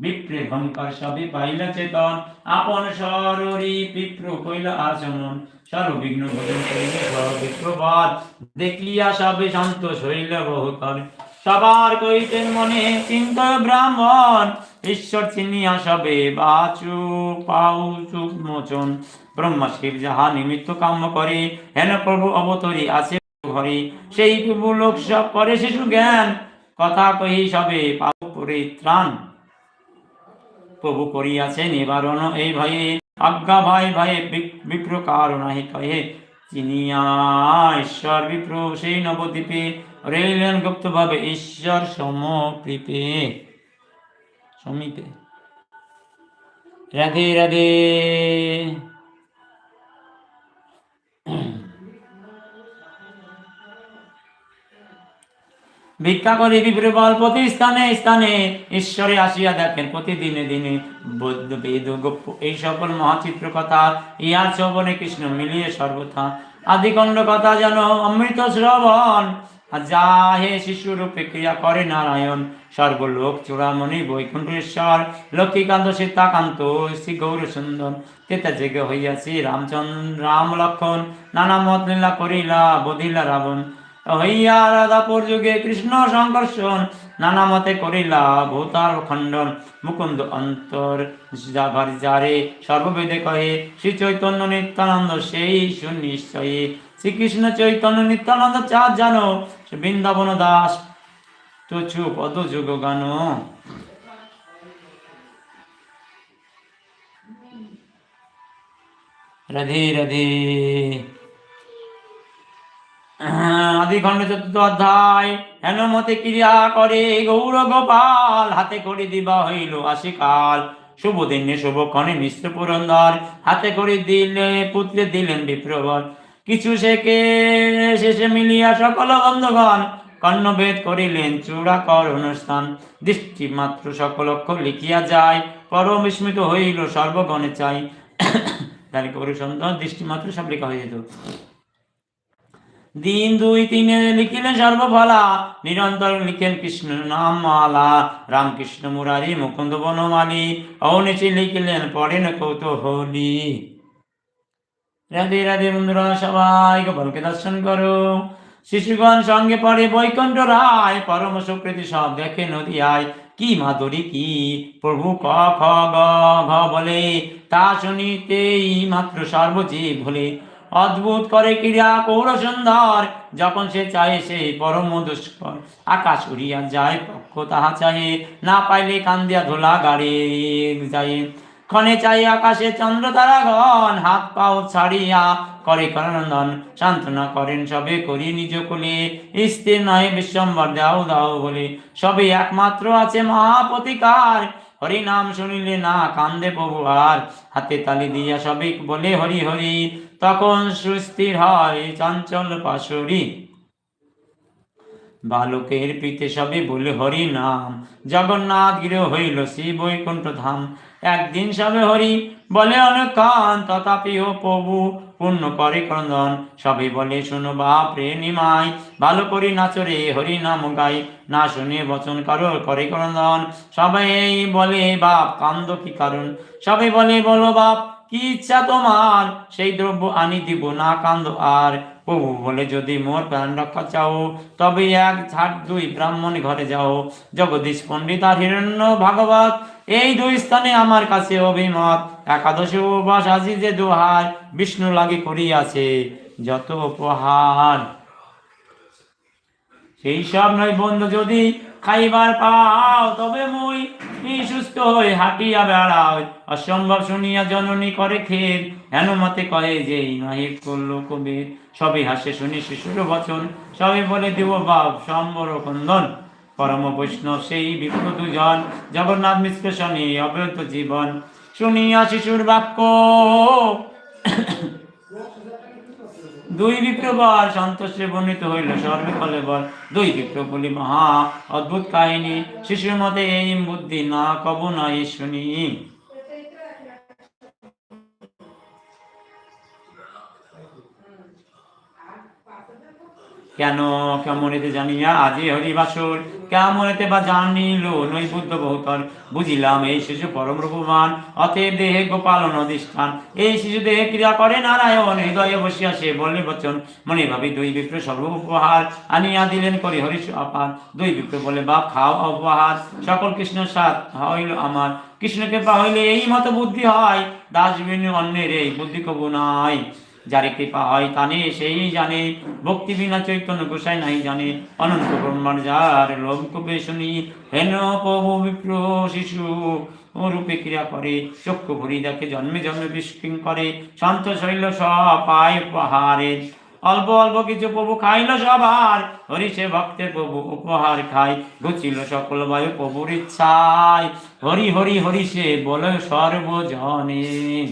বিপ্রে সবে পাইল চেতন। আপন সররি বিপ্র আচমন সর্ববিঘ্ন ভোজন করিল দেখিয়া সবে সন্তোষ হইল বহুকাল সবার কইতেন মনে ব্রাহ্মণ, ঈশ্বর চিনিয়া সবে বাচু, পাউ, চুপ, মোচন। ব্রহ্মা শিব যাহা নিমিত্ত কাম্য করে, হেন প্রভু অবতরী আছে ঘরে। সেই প্রভু লোক সব করে শিশু জ্ঞান। কথা কহি সবে পাউ পরিত্রাণ। প্রভু করিয়াছে নিবারণ এই ভয়ে, আজ্ঞা ভাই ভয়ে বিপ- বিপ্র কারণ কহে। চিনিয়া ঈশ্বর বিপ্র, সেই নবদ্বীপে রইলেন গুপ্তভাবে ঈশ্বর সমকৃপে সমীপে। রাধে রাধে। ভিক্ষা করে বিপ্রবল প্রতি স্থানে স্থানে, ঈশ্বরে আসিয়া দেখেন প্রতিদিনে দিনে। এই সকল মহাচিত্র কথা ইহার শ্রবণে কৃষ্ণ মিলিয়ে সর্বথা। আদিকণ্ড কথা যেন অমৃত শ্রবণ। যা হে শিশুরূপে ক্রিয়া করে নারায়ণ সর্বলোক চূড়ামণি বৈকুণ্ঠেশ্বর, লক্ষ্মীকান্ত সীতাকান্ত, শ্রী গৌর সুন্দর তেতা জেগে হইয়াছি রামচন্দ্র, রাম লক্ষণ, নানা মত লীলা করিলা, বধিলা রাবণ। রাধাপুর যুগে কৃষ্ণ সংকর্ষণ, নানা মতে করিলা ভূতার খণ্ডন। মুকুন্দ অন্তর যারে সর্ববেদে কহে, শ্রী চৈতন্য নিত্যানন্দ সেই সুনিশ্চয়ী। শ্রীকৃষ্ণ চৈতন্য নিত্যানন্দ চাঁদ জানো বৃন্দাবন দাস তুচ্ছু পদ যুগ গান। রাধে রাধে। আদি খণ্ড চতুর্থ অধ্যায় হেন মতে ক্রিয়া করে গৌর গোপাল হাতে করে দিবা হইল আশিকাল। শুভ দিনে শুভ ক্ষণে মিশ্র পুরন্দর, হাতে করে দিলে পুত্রে দিলেন বিপ্রবর কিছু শেখে, শেষে মিলিয়া সকল বন্ধগণ কর্ণভেদ করিলেন চূড়া কর অনুষ্ঠান। দৃষ্টি মাত্র সকল লিখিয়া যায়, পরম বিস্মিত হইল সর্বগণে চাই। তাহলে সুন্দর দৃষ্টি মাত্র সব লেখা হয়ে যেত। দিন দুই তিনে লিখিলেন সর্বফলা। নিরন্তর লিখেন কৃষ্ণ নাম মালা রামকৃষ্ণ মুরারি, মুকুন্দ বনমালী। অনিচে লিখিলেন পড়েন কৌতূহলী। রাধে রাধে বন্ধুরা সবাই গোপালকে দর্শন করো। শিশুগণ সঙ্গে পড়ে বৈকুণ্ঠ রায়, পরম সুকৃতি সব দেখে নদী আয়। কি মাধুরী, কি? প্রভু ক, খ, গ, ঘ বলে। তা শুনিতেই মাত্র সর্বজীব ভুলে অদ্ভুত করে ক্রিয়া কৌর সুন্দর। যখন সে চাহে সে পরম দুষ্কর। আকাশ উড়িয়া যায়, পক্ষ তাহা চাহে। না পাইলে কান্দিয়া ধুলা গাড়ি যায়। ক্ষণে চাই আকাশে চন্দ্র তারাগণ, হাত পাও ছাড়িয়া করে করনন্দন সান্ত্বনা করেন, সবে করি নিজ কুলে। স্থির নয়, বিশ্বম্বর দাও দাও বলে। সবে একমাত্র আছে মহাপতিকার হরি নাম শুনিলে না কান্দে প্রভু আর। হাতে তালি দিয়া সবে বলে, হরি হরি। তখন সুস্থির হয় চঞ্চল পাশরি। বালকের পিতে সবে বলে হরি নাম জগন্নাথ গৃহ হইল শ্রী বৈকুণ্ঠ ধাম একদিন সবে হরি বলে অনেকক্ষণ তথাপিও প্রভু পূর্ণ করে ক্রন্দন। সবে বলে শুনো বাপ রে নিমাই, ভালো করি নাচরে হরি নাম গাই। না শুনে বচন কারও, করে ক্রন্দন। সবাই বলে, বাপ, কান্দ কি কারণ? সবাই বলে, বলো বাপ, কি ইচ্ছা তোমার? সেই দ্রব্য আনি দিব, না কান্দ আর। প্রভু বলে, যদি মোর প্রাণ রক্ষা চাও, তবে এক ঝাট দুই ব্রাহ্মণ ঘরে যাও। জগদীশ পণ্ডিত আর হিরণ্য ভাগবত এই দুই স্থানে আমার কাছে অভিমত। একাদশ উপবাস আজি যে দোহার বিষ্ণু লাগে করিয়াছে, যত উপহার। সেই সব নয় বন্ধু, যদি খাইবার পাও, তবে মুই সুস্থ হই হাঁটিয়া বেড়াও অসম্ভব শুনিয়া জননী করে খেদ হেন মতে কয়ে যে নহে করল কবির সবে হাসে শুনি শিশুর বচন, সবই বলে দেব বাপ, সম্বর কন্দন পরম বৈষ্ণব সেই বিপ্র দুজন, জগন্নাথ মিশ্র শনি অব্যত জীবন। শুনিয়া শিশুর বাক্য, দুই বিপ্রবর সন্তোষে বর্ণিত হইল সর্বকলে বল। দুই বিপ্র বলি মহা অদ্ভুত কাহিনী। শিশুর মতে এই বুদ্ধি না, কব নাই শুনি। কেন কেমনেতে জানিয়া আজি হরিবাসর কেমনেতে বা জানিল নৈ বুদ্ধ বহুতর বুঝিলাম এই শিশু পরম রূপবান, অতএব দেহে গোপালন অধিষ্ঠান এই শিশু দেহে ক্রিয়া করে নারায়ণ, হৃদয়ে বসিয়া সে বললে বচন, মনে ভাবি দুই বিপ্র সর্ব উপহার আনিয়া দিলেন করি হরিষ অপার দুই বিপ্র বলে, বাপ, খাও অপহার সকল কৃষ্ণ সাত হইল আমার। কৃষ্ণকে পাহইলে এই মতো বুদ্ধি হয়, দাস অন্যের এই বুদ্ধি কবু নাই। যারে কৃপা হয় তানে, সেই জানে। ভক্তি বিনা চৈতন্য গোসাই নাই জানে। অনন্ত ব্রহ্মার যার লোভ কবে শুনি, হেন প্রভু বিপ্র শিশু। রূপে ক্রিয়া করে, চক্ষু ভরি দেখে, জন্মে জন্মে বিস্কিং করে। শান্ত শৈল সব পায় উপহারে। অল্প অল্প কিছু প্রভু খাইল সবার হরি সে ভক্তের প্রভু উপহার খায়। ঘুচিল সকল বায়ু প্রভুর ইচ্ছায়। হরি হরি হরিষে বল সর্বজনে।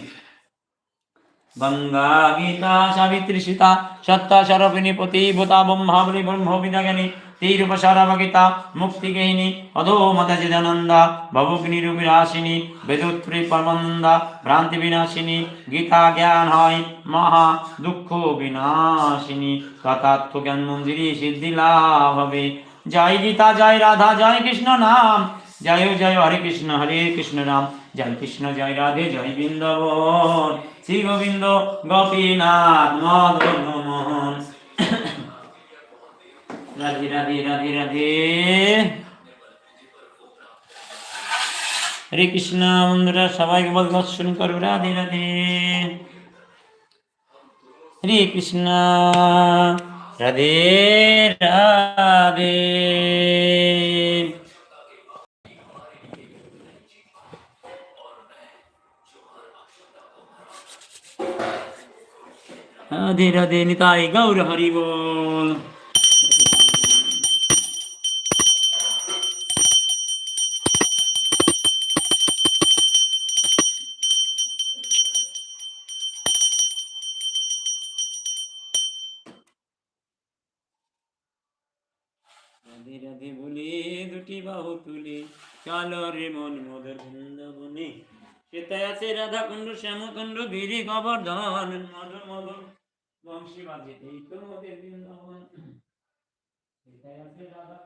গঙ্গা, গীতা, সাবিত্রী সীতা, সত্তা সরবিনী পতি, ভূতা ব্রহ্মাবলী ব্রহ্মবিদাগিনী মুক্তিগেহিনী অধো মাতা চিদানন্দা ভবগ্নি রূপিরাসিনী বেদোত্রী পরমানন্দা ভ্রান্তি বিনাশিনী গীতা জ্ঞান হয় মহা দুঃখ বিনাশিনী তথার্থ জ্ঞান মন্দিরী সিদ্ধি লাভ হবে জয় গীতা, জয় রাধা, জয় কৃষ্ণ নাম। জয় জয়, হরে কৃষ্ণ হরে কৃষ্ণ রাম। জয় কৃষ্ণ, জয় রাধে, জয় বৃন্দাবন। শ্রী গোবিন্দ গোপীনাথ মদন মোহন রাধে রাধে রাধে রাধে। হরে কৃষ্ণ, বন্ধুরা, সবাইকে বল দর্শন করবে রাধে রাধে। হরে কৃষ্ণ, রাধে রাধে। রাধে রাধে নিতাই গৌর হরি বল। রাধে রাধে বলে দুটি বাহু তুলে রে মন আছে রাধা কুণ্ড শ্যাম কুণ্ড গিরি, গোবর্ধন মদ মদন বংশী বাজে এই তো মোদের বৃন্দাবন। আছে রাধা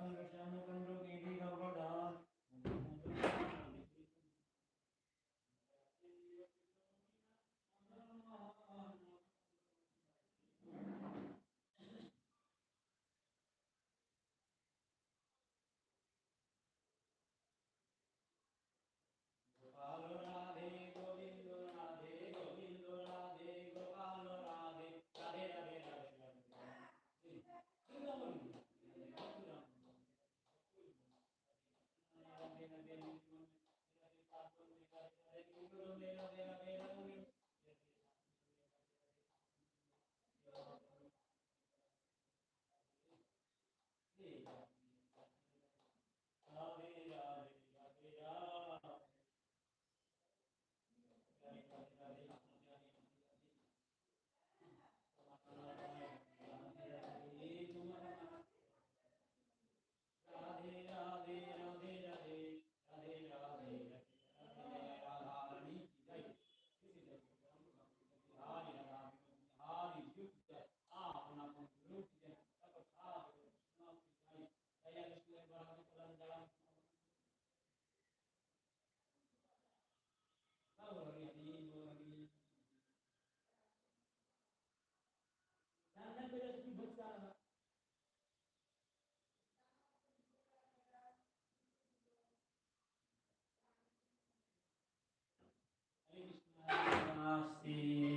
Namaste.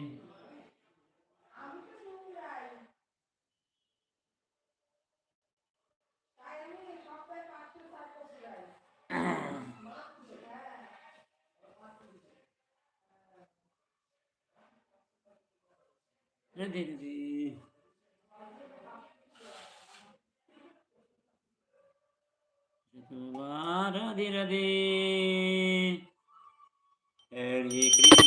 রাধে রাধে রাধে রাধে হরে কৃষ্ণ হরে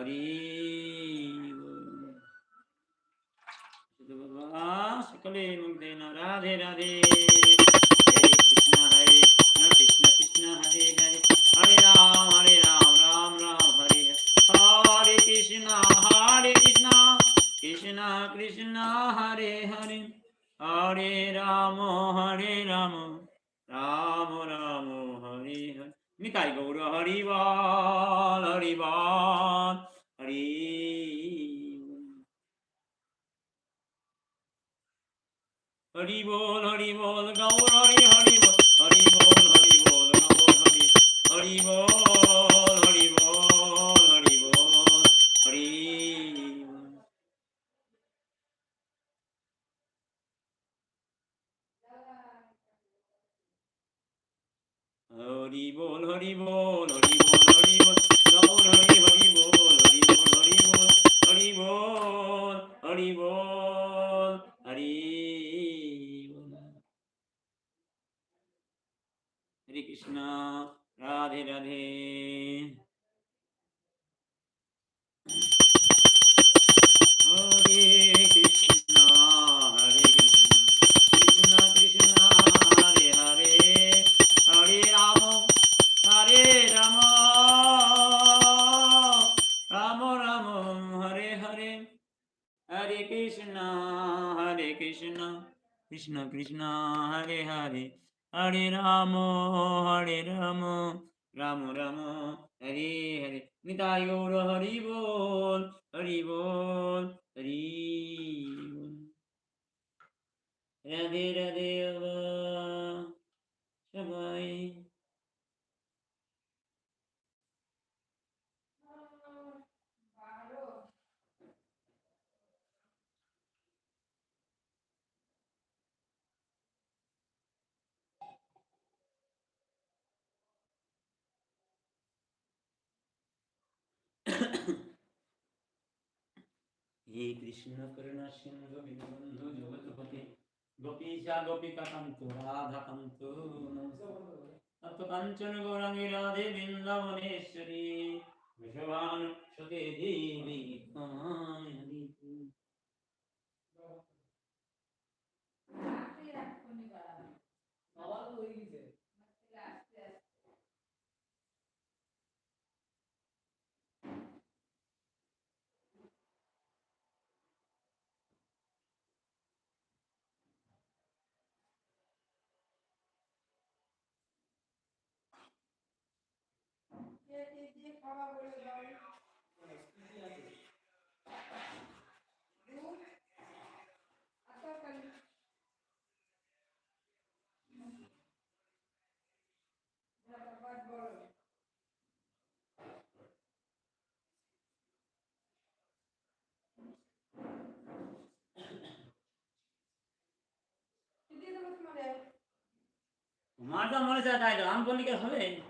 হরি বল। শুধু বাবা সকলে মুগ্ধ না রাধে রাধে হরে কৃষ্ণ হরে কৃষ্ণ কৃষ্ণ কৃষ্ণ হরে হরে হরে রাম হরে রাম রাম রাম হরে হরে হরে কৃষ্ণ হরে কৃষ্ণ কৃষ্ণ কৃষ্ণ হরে হরে হরে রাম হরে রাম রাম রাম হরে হরে নিতাই গৌর হরি বল হরি বল হরি বল। হরি কৃষ্ণ কৃষ্ণ, হরে হরে হরে রাম হরে রাম রাম রাম, হরে হরে। নিতাই গৌর হরি বল হরি বল, হরি রাধে রাধে সবাই। হে কৃষ্ণ করুণা সিন্ধু দীনবন্ধু জগৎপতি গোপীশা গোপিকা কান্ত রাধা কান্ত তপ্ত কাঞ্চন গৌরাঙ্গী রাধে বৃন্দাবনেশ্বরী। বিশ্বভানু সুতে দেবী কামিনী তোমার তো মনে চায় তাই তো আমি বললি কি হবে?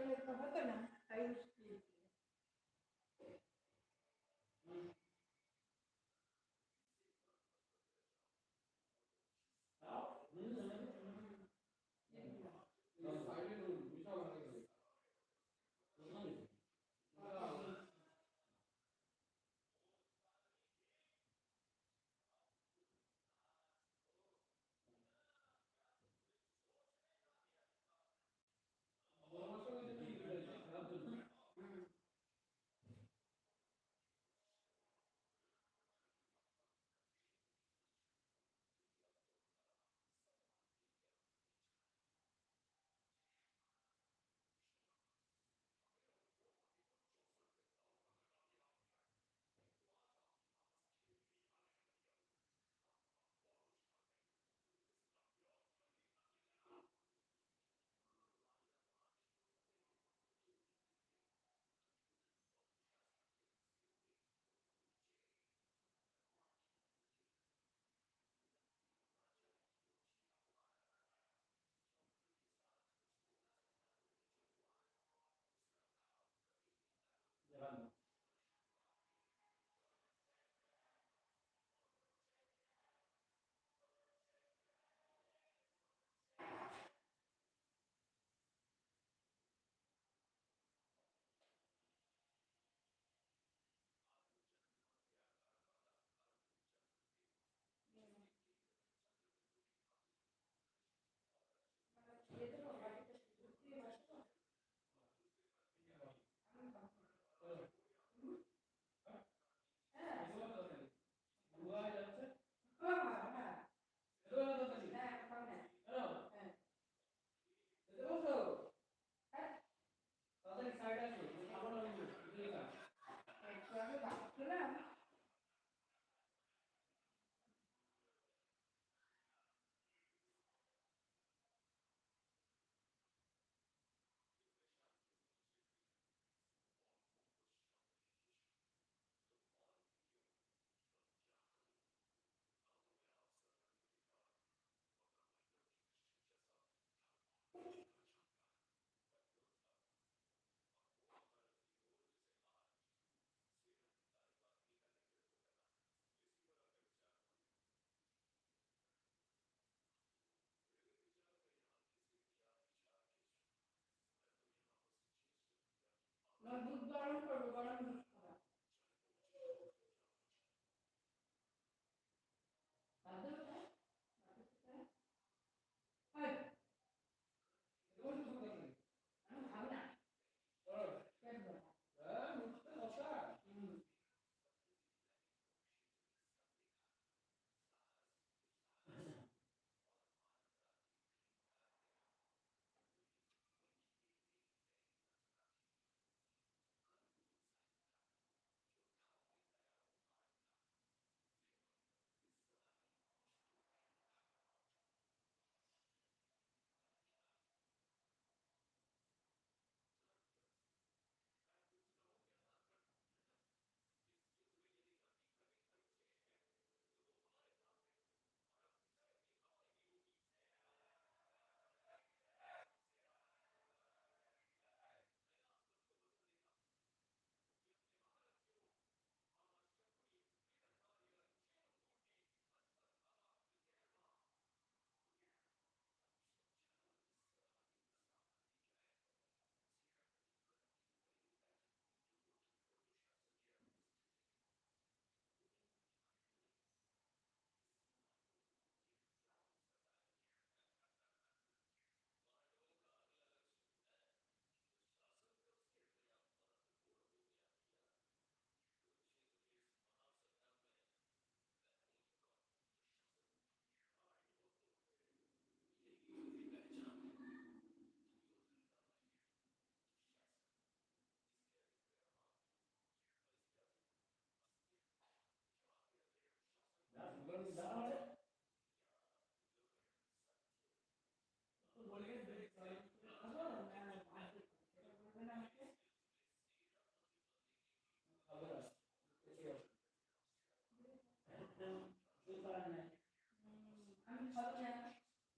করলে তো হতো না তাই না দুধ গরম করব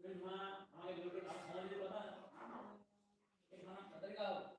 না মা আমাকে বলবে খাওয়া কথা চার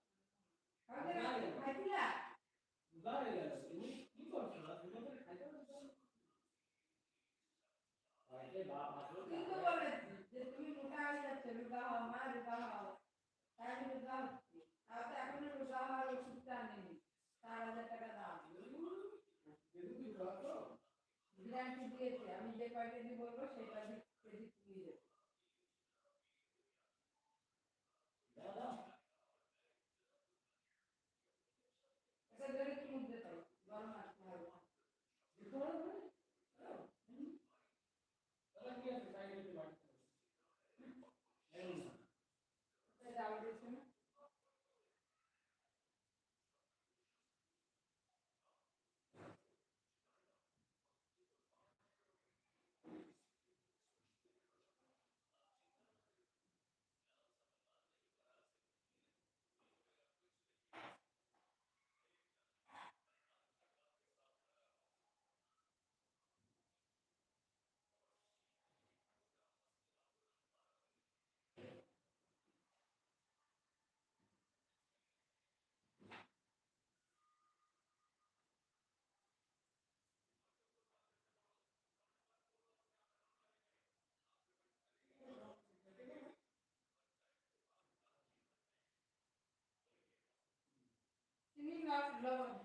of love.